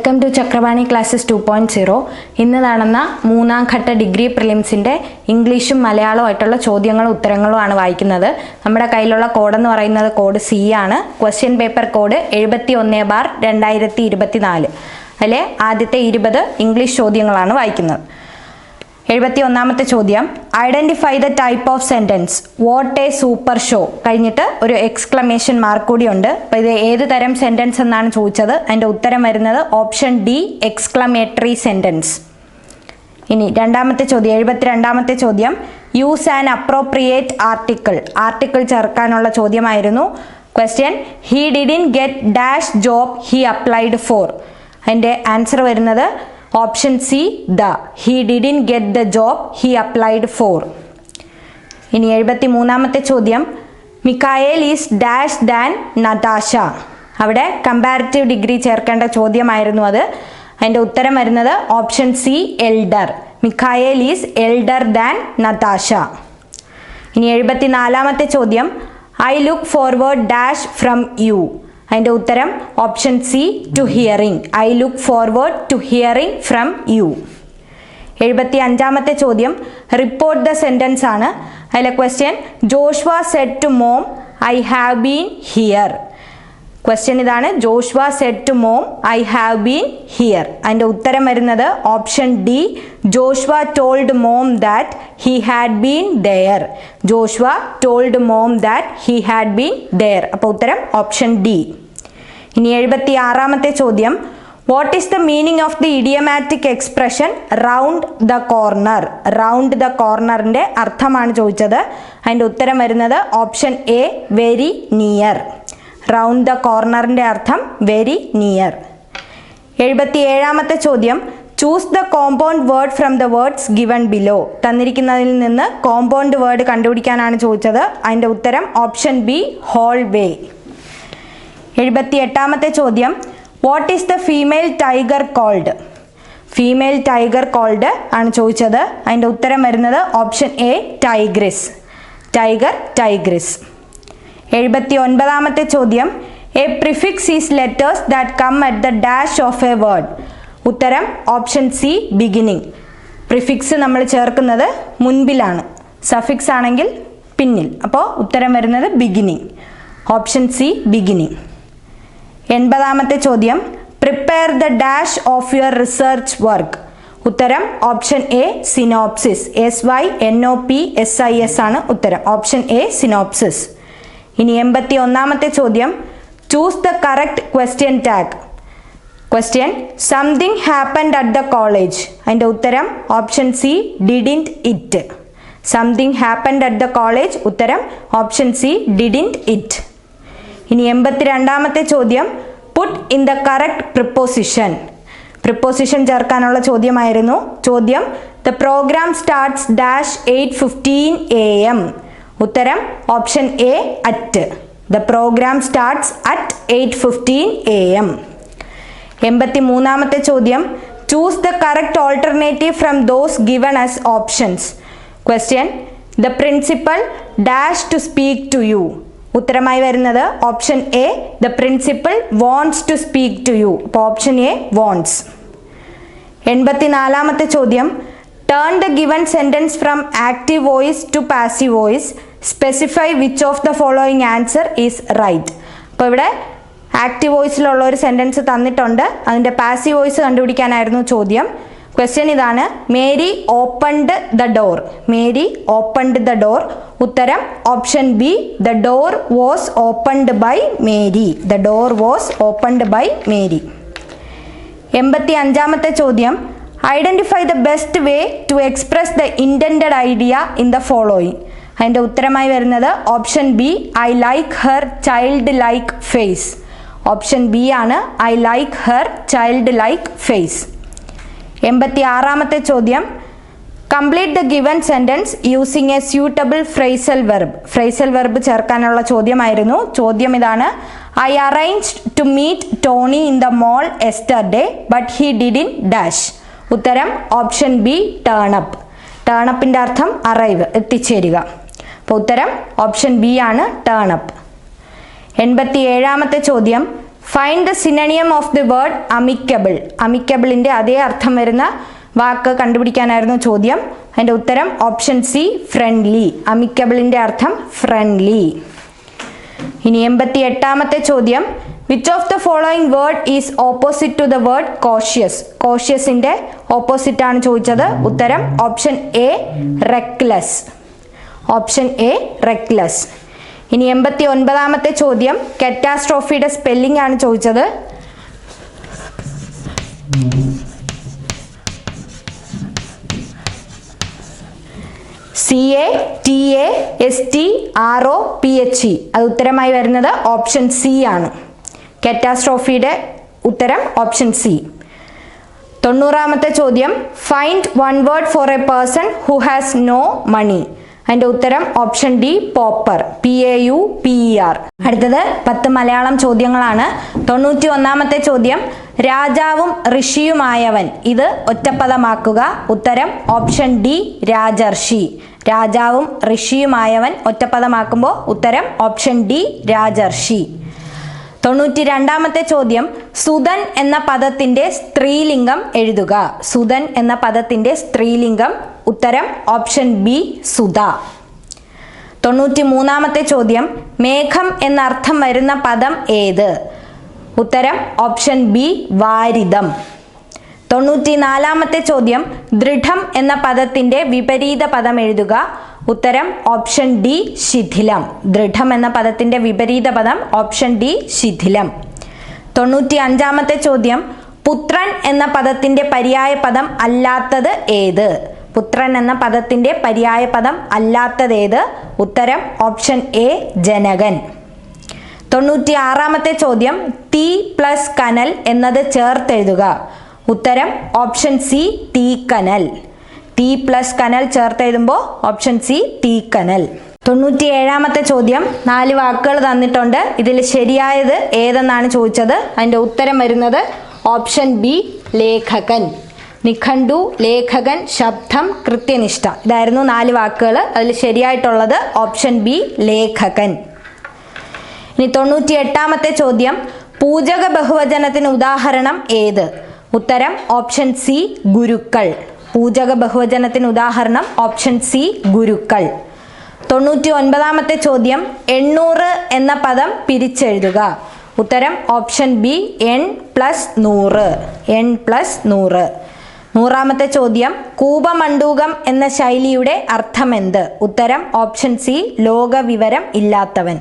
Welcome to Chakravani classes two point zero ഇന്ന് നടന്ന മൂന്നാം ഘട്ട ഡിഗ്രി പ്രിലിംസിന്റെ ഇംഗ്ലീഷും മലയാളവും ആയിട്ടുള്ള ചോദ്യങ്ങളും ഉത്തരങ്ങളും ആണ് വായിക്കുന്നത്. നമ്മുടെ കയ്യിലുള്ള കോഡ് എന്ന് പറയുന്നത് കോഡ് സി ആണ്. ക്വസ്റ്റ്യൻ പേപ്പർ കോഡ് എഴുപത്തി ഒന്ന് ബാർ രണ്ടായിരത്തി ഇരുപത്തി നാല് അതിലെ ആദ്യത്തെ ഇരുപത് ഇംഗ്ലീഷ് ചോദ്യങ്ങളാണ് വായിക്കുന്നത്. എഴുപത്തി ഒന്നാമത്തെ ചോദ്യം. Identify the type of sentence what a super show കഴിഞ്ഞിട്ട് ഒരു എക്സ്ക്ലമേഷൻ മാർക്ക് കൂടി ഉണ്ട് അപ്പോൾ ഇത് ഏത് തരം സെന്റൻസ് എന്നാണ് ചോദിച്ചത്? അതിന്റെ ഉത്തരം വരുന്നത് ഓപ്ഷൻ ഡി എക്സ്ക്ലമേറ്ററി സെന്റൻസ് ഇനി രണ്ടാമത്തെ ചോദ്യം എഴുപത്തിരണ്ടാമത്തെ ചോദ്യം. Use and appropriate article article ചേർക്കാനുള്ള ചോദ്യമായിരുന്നു. Question he didn't get dash job he applied for അതിന്റെ ആൻസർ വരുന്നത് option C the he didn't get the job he applied for ഇനി എഴുപത്തി മൂന്നാമത്തെ ചോദ്യം. Mikael is dash than Natasha അവിടെ comparative degree ചേർക്കേണ്ട ചോദ്യമായിരുന്നു അത്. അതിന്റെ ഉത്തരം വരുന്നത് option C elder Mikael is elder than Natasha ഇനി എഴുപത്തിനാലാമത്തെ ചോദ്യം. I look forward dash from you അതിന്റെ ഉത്തരം option C to hearing I look forward to hearing from you എഴുപത്തി അഞ്ചാമത്തെ ചോദ്യം. റിപ്പോർട്ട് ദ സെന്റൻസ് ആണ്. അതിലെ question Joshua said to mom I have been here question ഇതാണ്. Joshua said to mom I have been here അതിന്റെ ഉത്തരം വരുന്നത് option D Joshua told mom that he had been there Joshua told mom that he had been there അപ്പോൾ ഉത്തരം option D ഇനി എഴുപത്തി ആറാമത്തെ ചോദ്യം what is the meaning of the idiomatic expression round the corner round the കോർണറിന്റെ അർത്ഥമാണ് ചോദിച്ചത്. അതിന്റെ ഉത്തരം വരുന്നത് option A very near round the കോർണറിന്റെ അർത്ഥം വെരി നിയർ. എഴുപത്തി ഏഴാമത്തെ ചോദ്യം choose the compound word from the words given below തന്നിരിക്കുന്നതിൽ നിന്ന് കോമ്പൗണ്ട് വേർഡ് കണ്ടുപിടിക്കാനാണ് ചോദിച്ചത്. അതിന്റെ ഉത്തരം ഓപ്ഷൻ ബി ഹോൾ വേ എഴുപത്തി എട്ടാമത്തെ ചോദ്യം what is the female tiger called female tiger called ആണ് ചോദിച്ചത്. അതിന്റെ ഉത്തരം വരുന്നത് option A tigress tiger tigress എഴുപത്തി ഒൻപതാമത്തെ ചോദ്യം. A prefix is letters that come at the dash of a word ഉത്തരം ഓപ്ഷൻ സി ബിഗിനിങ് പ്രിഫിക്സ് നമ്മൾ ചേർക്കുന്നത് മുൻപിലാണ്. സഫിക്സ് ആണെങ്കിൽ പിന്നിൽ. അപ്പോൾ ഉത്തരം വരുന്നത് ബിഗിനിങ് ഓപ്ഷൻ സി ബിഗിനിങ് എൺപതാമത്തെ ചോദ്യം. Prepare the dash of your research work ഉത്തരം option A synopsis S Y N O P S I S ആണ് ഉത്തരം. ഓപ്ഷൻ എ സിനോപ്സിസ് ഇനി എൺപത്തി ഒന്നാമത്തെ ചോദ്യം. Choose the correct question tag question something happened at the college അതിന്റെ ഉത്തരം option C didn't it something happened at the college ഉത്തരം option C didn't it ഇനി എൺപത്തി രണ്ടാമത്തെ ചോദ്യം. Put in the correct preposition preposition ചേർക്കാനുള്ള ചോദ്യമായിരുന്നു. ചോദ്യം the program starts dash eight fifteen A M ഉത്തരം option A at the program starts at eight fifteen A M എൺപത്തി മൂന്നാമത്തെ ചോദ്യം. Choose the correct alternative from those given as options question the principal dash to speak to you ഉത്തരമായി വരുന്നത് option A. The principal wants to speak to you അപ്പോൾ option A wants എൺപത്തിനാലാമത്തെ ചോദ്യം. Turn the given sentence from active voice to passive voice specify which of the following answer is right അപ്പോൾ ഇവിടെ active വോയിസിലുള്ള ഒരു sentence തന്നിട്ടുണ്ട്. അതിന്റെ passive voice കണ്ടുപിടിക്കാനായിരുന്നു ചോദ്യം. Question ഇതാണ്. Mary opened the door Mary opened the door ഉത്തരം option B the door was opened by Mary the door was opened by Mary എൺപത്തി അഞ്ചാമത്തെ ചോദ്യം. Identify the best way to express the intend idea in the following അതിന്റെ ഉത്തരമായി വരുന്നത് option B I like her child like face. Option B ആണ് I like her child like face. എൺപത്തി ആറാമത്തെ ചോദ്യം complete the given sentence using a suitable phrasal verb. Phrasal verb ചേർക്കാനുള്ള ചോദ്യമായിരുന്നു. ചോദ്യം ഇതാണ് I arrange to meet Tony in the mall yesterday but he did in dash. ഉത്തരം option B turn up ടേണപ്പിന്റെ അർത്ഥം അറൈവ് എത്തിച്ചേരുക. അപ്പോൾ ഉത്തരം ഓപ്ഷൻ ബി ആണ് ടേണപ്പ് എൺപത്തി ഏഴാമത്തെ ചോദ്യം. Find the synonym of the word amicable അമിക്കബിളിന്റെ അതേ അർത്ഥം വരുന്ന വാക്ക് കണ്ടുപിടിക്കാനായിരുന്നു ചോദ്യം. അതിന്റെ ഉത്തരം ഓപ്ഷൻ സി ഫ്രണ്ട്ലി അമിക്കബിളിന്റെ അർത്ഥം ഫ്രണ്ട്ലി ഇനി എൺപത്തി എട്ടാമത്തെ ചോദ്യം which of the following word is opposite to the word cautious കോഷ്യസിന്റെ opposite ആണ് ചോദിച്ചത്. ഉത്തരം option A reckless option A reckless ഇനി എൺപത്തി ഒൻപതാമത്തെ ചോദ്യം കെറ്റാസ്ട്രോഫിയുടെ സ്പെല്ലിംഗ് ആണ് ചോദിച്ചത്. C A T A S T R O P H E അത് ഉത്തരമായി വരുന്നത് ഓപ്ഷൻ സി ആണ്. കെറ്റാസ്ട്രോഫിയുടെ ഉത്തരം ഓപ്ഷൻ സി തൊണ്ണൂറാമത്തെ ചോദ്യം. Find one word for a person who has no money അതിന്റെ ഉത്തരം option D pauper P A U P E R അടുത്തത് പത്ത് മലയാളം ചോദ്യങ്ങളാണ്. തൊണ്ണൂറ്റി ഒന്നാമത്തെ ചോദ്യം രാജാവും ഋഷിയുമായവൻ. ഇത് ഒറ്റപ്പദമാക്കുക. ഉത്തരം ഓപ്ഷൻ ഡി രാജർഷി. രാജാവും ഋഷിയുമായവൻ ഒറ്റപ്പദമാക്കുമ്പോൾ ഉത്തരം ഓപ്ഷൻ ഡി രാജർഷി. തൊണ്ണൂറ്റി രണ്ടാമത്തെ ചോദ്യം സുതൻ എന്ന പദത്തിന്റെ സ്ത്രീലിംഗം എഴുതുക. സുതൻ എന്ന പദത്തിന്റെ സ്ത്രീലിംഗം ഉത്തരം ഓപ്ഷൻ ബി സുധ. തൊണ്ണൂറ്റി മൂന്നാമത്തെ ചോദ്യം മേഘം എന്നർത്ഥം വരുന്ന പദം ഏത്? ഉത്തരം ഓപ്ഷൻ ബി വാരിതം തൊണ്ണൂറ്റി നാലാമത്തെ ചോദ്യം ദൃഢം എന്ന പദത്തിന്റെ വിപരീത പദം എഴുതുക. ഉത്തരം ഓപ്ഷൻ ഡി ശിഥിലം. ദൃഢം എന്ന പദത്തിന്റെ വിപരീത പദം ഓപ്ഷൻ ഡി ശിഥിലം. തൊണ്ണൂറ്റി അഞ്ചാമത്തെ ചോദ്യം പുത്രൻ എന്ന പദത്തിന്റെ പര്യായ പദം അല്ലാത്തത് ഏത്? പുത്രൻ എന്ന പദത്തിന്റെ പര്യായ പദം അല്ലാത്തതേത്? ഉത്തരം ഓപ്ഷൻ എ ജനകൻ. തൊണ്ണൂറ്റി ആറാമത്തെ ചോദ്യം തീ പ്ലസ് കനൽ എന്നത് ചേർത്തെഴുതുക. ഉത്തരം ഓപ്ഷൻ സി തീക്കനൽ. തീ പ്ലസ് കനൽ ചേർത്തെഴുതുമ്പോൾ ഓപ്ഷൻ സി തീക്കനൽ. തൊണ്ണൂറ്റി ഏഴാമത്തെ ചോദ്യം നാല് വാക്കുകൾ തന്നിട്ടുണ്ട്. ഇതിൽ ശരിയായത് ഏതെന്നാണ് ചോദിച്ചത്? അതിന്റെ ഉത്തരം വരുന്നത് ഓപ്ഷൻ ബി ലേഖകൻ. നിഘണ്ടു ലേഖകൻ ശബ്ദം കൃത്യനിഷ്ഠ. ഇതായിരുന്നു നാല് വാക്കുകൾ. അതിൽ ശരിയായിട്ടുള്ളത് ഓപ്ഷൻ ബി ലേഖകൻ. ഇനി തൊണ്ണൂറ്റി എട്ടാമത്തെ ചോദ്യം. പൂജക ബഹുവചനത്തിന് ഉദാഹരണം ഏത്? ഉത്തരം ഓപ്ഷൻ സി ഗുരുക്കൾ. പൂജക ബഹുവചനത്തിന് ഉദാഹരണം ഓപ്ഷൻ സി ഗുരുക്കൾ. തൊണ്ണൂറ്റി ഒൻപതാമത്തെ ചോദ്യം. എണ്ണൂറ് എന്ന പദം പിരിച്ചെഴുതുക. ഉത്തരം ഓപ്ഷൻ ബി എൺ പ്ലസ് നൂറ്. എൺ പ്ലസ് നൂറ്. നൂറാമത്തെ ചോദ്യം കൂപമണ്ഡൂകം എന്ന ശൈലിയുടെ അർത്ഥമെന്ത്? ഉത്തരം ഓപ്ഷൻ സി ലോകവിവരം ഇല്ലാത്തവൻ.